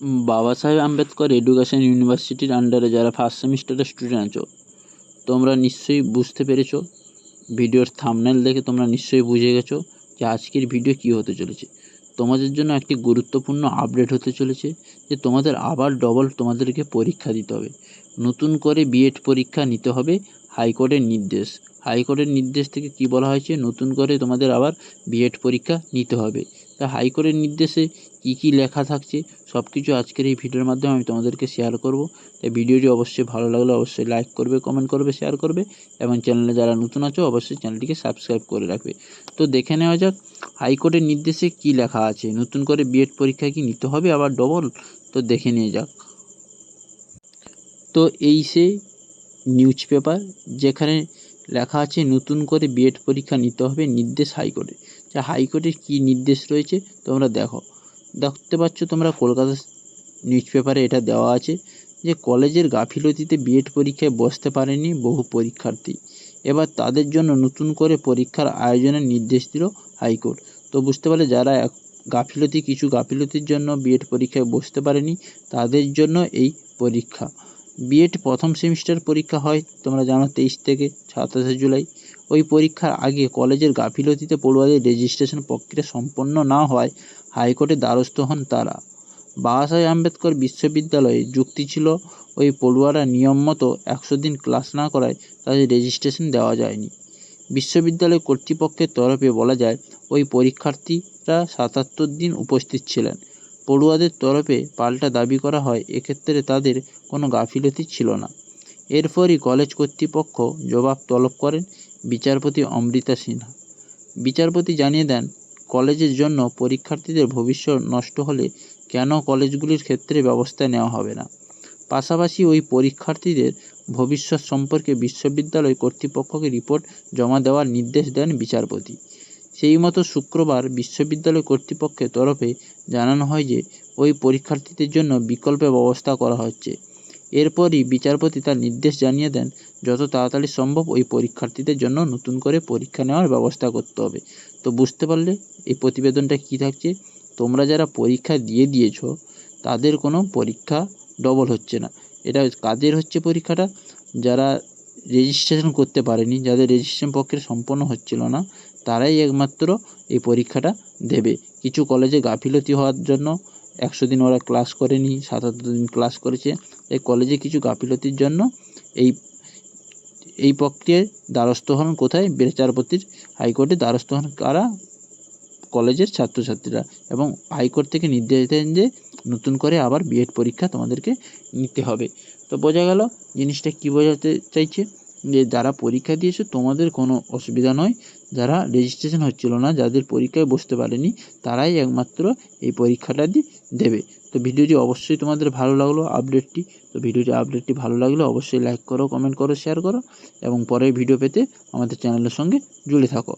বাবা সাহেব আম্বেদকর এডুকেশন ইউনিভার্সিটির আন্ডারে যারা ফার্স্ট সেমিস্টারের স্টুডেন্ট আছো, তোমরা নিশ্চয়ই বুঝতে পেরেছ। ভিডিওর থামনেল দেখে তোমরা নিশ্চয়ই বুঝে গেছো যে আজকের ভিডিও কী হতে চলেছে। তোমাদের জন্য একটি গুরুত্বপূর্ণ আপডেট হতে চলেছে যে তোমাদের আবার ডবল তোমাদেরকে পরীক্ষা দিতে হবে। নতুন করে বিএড পরীক্ষা নিতে হবে হাইকোর্টের নির্দেশ। হাইকোর্টের নির্দেশ থেকে কি বলা হয়েছে? নতুন করে তোমাদের আবার বিএড পরীক্ষা নিতে হবে। তা হাইকোর্টের নির্দেশে কী কী লেখা থাকছে সব কিছু আজকের এই ভিডিওর মাধ্যমে আমি তোমাদেরকে শেয়ার করব। তাই ভিডিওটি অবশ্যই ভালো লাগলে অবশ্যই লাইক করবে কমেন্ট করবে শেয়ার করবে এবং চ্যানেলে যারা নতুন আছো অবশ্যই চ্যানেলটিকে সাবস্ক্রাইব করে রাখবে। তো দেখে নেওয়া যাক, হাইকোর্টের নির্দেশে কি লেখা আছে? নতুন করে বিএড পরীক্ষা কি নিতে হবে আবার ডবল তো দেখে নিয়ে যাক। তো এই সেই নিউজ পেপার যেখানে লেখা আছে, নতুন করে বিএড পরীক্ষা নিতে হবে নির্দেশ হাইকোর্টে। যা হাইকোর্টের কী নির্দেশ রয়েছে তোমরা দেখো। দেখতে পাচ্ছ তোমরা কলকাতা নিউজ পেপারে এটা দেওয়া আছে যে কলেজের গাফিলতিতে বিএড পরীক্ষায় বসতে পারেনি বহু পরীক্ষার্থী। এবার তাদের জন্য নতুন করে পরীক্ষার আয়োজনের নির্দেশ দিল হাইকোর্ট। তো বুঝতে পারলে যারা এক গাফিলতি, কিছু গাফিলতির জন্য বিএড পরীক্ষায় বসতে পারেনি, তাদের জন্য এই পরীক্ষা। বিএড প্রথম সেমিস্টার পরীক্ষা হয়, তোমরা জানো তেইশ থেকে সাতাশে জুলাই। ওই পরীক্ষার আগে কলেজের গাফিলতিতে পড়ুয়াদের রেজিস্ট্রেশন প্রক্রিয়া সম্পন্ন না হওয়ায় হাইকোর্টে দ্বারস্থ হন তারা। বাবা সাহেব আম্বেদকর বিশ্ববিদ্যালয়ে যুক্তি ছিল, ওই পড়ুয়ারা নিয়ম মতো একশো দিন ক্লাস না করায় তাদের রেজিস্ট্রেশন দেওয়া যায়নি। বিশ্ববিদ্যালয় কর্তৃপক্ষের তরফে বলা যায়, ওই পরীক্ষার্থীরা সাতাত্তর দিন উপস্থিত ছিলেন। পড়ুয়াদের তরফে পাল্টা দাবি করা হয়, এক্ষেত্রে তাদের কোনো গাফিলতি ছিল না। এরপরই কলেজ কর্তৃপক্ষ জবাব তলব করেন বিচারপতি অমৃতা সিনহা। বিচারপতি জানিয়ে দেন, কলেজের জন্য পরীক্ষার্থীদের ভবিষ্যৎ নষ্ট হলে কেন কলেজগুলির ক্ষেত্রে ব্যবস্থা নেওয়া হবে না? পাশাপাশি ওই পরীক্ষার্থীদের ভবিষ্যৎ সম্পর্কে বিশ্ববিদ্যালয় কর্তৃপক্ষকে রিপোর্ট জমা দেওয়ার নির্দেশ দেন বিচারপতি। সেই মতো শুক্রবার বিশ্ববিদ্যালয় কর্তৃপক্ষের তরফে জানানো হয় যে, ওই পরীক্ষার্থীদের জন্য বিকল্প ব্যবস্থা করা হচ্ছে। এরপরই বিচারপতি তার নির্দেশ জানিয়ে দেন, যত তাড়াতাড়ি সম্ভব ওই পরীক্ষার্থীদের জন্য নতুন করে পরীক্ষা নেওয়ার ব্যবস্থা করতে হবে। তো বুঝতে পারলে, এই প্রতিবেদনটা কী থাকছে? তোমরা যারা পরীক্ষা দিয়ে দিয়েছ, তাদের কোনো পরীক্ষা ডবল হচ্ছে না। এটা কাদের হচ্ছে পরীক্ষাটা? যারা রেজিস্ট্রেশন করতে পারেনি, যাদের রেজিস্ট্রেশন প্রক্রিয়া সম্পন্ন হচ্ছিল না তারাই একমাত্র এই পরীক্ষাটা দেবে। কিছু কলেজে গাফিলতি হওয়ার জন্য একশো দিন ওরা ক্লাস করেনি, সাতাত্তর দিন ক্লাস করেছে। এই কলেজে কিছু গাফিলতির জন্য এই এই প্রক্রিয়ায় দ্বারস্থ হন কোথায়? বিচারপতির হাইকোর্টে দ্বারস্থ হন কারা? কলেজের ছাত্রছাত্রীরা এবং হাইকোর্ট থেকে নির্দেশ দেন যে নতুন করে আবার বিএড পরীক্ষা তোমাদেরকে নিতে হবে। তো বোঝা গেল জিনিসটা কী বোঝাতে চাইছে? যে যারা পরীক্ষা দিয়েছ, তোমাদের কোনো অসুবিধা নয়। যারা রেজিস্ট্রেশন হচ্ছিল না, যাদের পরীক্ষায় বসতে পারেনি, তারাই একমাত্র এই পরীক্ষাটা দেবে। তো ভিডিওটি অবশ্যই তোমাদের ভালো লাগল আপডেটটি তো ভিডিওটি আপডেটটি ভালো লাগলে অবশ্যই লাইক করো কমেন্ট করো শেয়ার করো। এবং পরের ভিডিও পেতে আমাদের চ্যানেলের সঙ্গে জুড়ে থাকো।